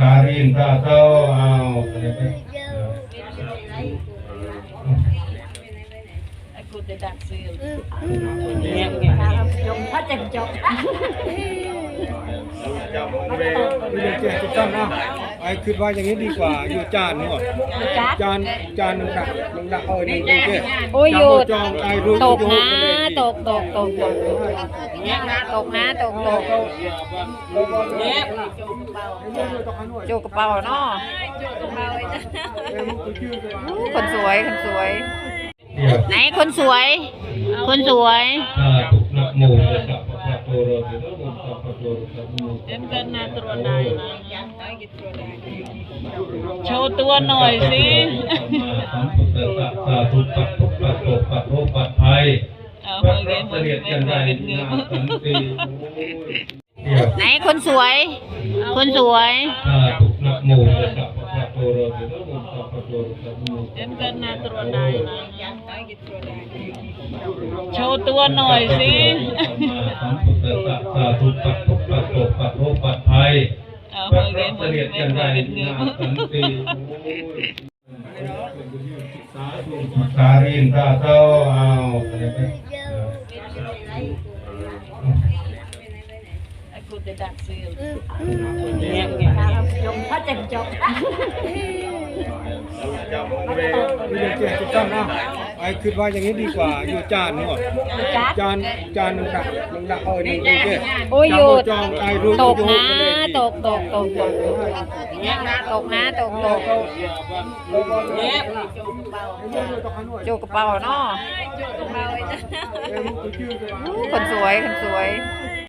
การินตาเต้าเอาไปไป Aku tidak sih. จงพระจังจบ ไม่ได้แจกทุกท่านนะไอ้คิดว่าอย่างนี้ดีกว่าอยู่จานนี่ก่อจานจานหนึ่งดักหนึ่งดักเอ้ยหนึ่งเจ๊โอ้ยหยุดจองไอ้รู้ตกนะตกตกตกตกตกนะตกตกโจกกระเป๋าเนาะคนสวยคนสวย ไหนคนสวย คนสวยถ้าตุกนะโมตัสสะภะคะวะโตอะระหะโตสัมมาสัมพุทธัสสะ Em kena terodai lah. Lagi terodai. Show tua noy sih. สัมพุทธัสสะสาธุปัตตุปัตโตปัตโตปัตไทย Ah, พระ bagi เสด็จจันได bagi นา ngeu. สันติเดี๋ยวไหนคนสวย คนสวยถ้าตุกนะโม Em kena terodai lah. Lagi terodai. Show tua noy sih. สัมพุทธัสสะสาธุปัตตุปัตโตปัตโตปัตไทย Ah, พระ bagi เสด็จจันได bagi นา ngeu. สันติการินตาเต้าเอาไปไป Aku tidak sih. จงพระจังจบ ไม่ได้แจกทุกท่านนะไอ้คิดว่าอย่างนี้ดีกว่าอยู่จานนี่ก่อนจานจานหนึ่งดักหนึ่งดักเอ้ยหนึ่งเจ๊โอ้ยหยุดจองไอ้รู้ตกนะตกตกตกตกตกนะตกตกโจกกระเป๋าเนาะคนสวยคนสวย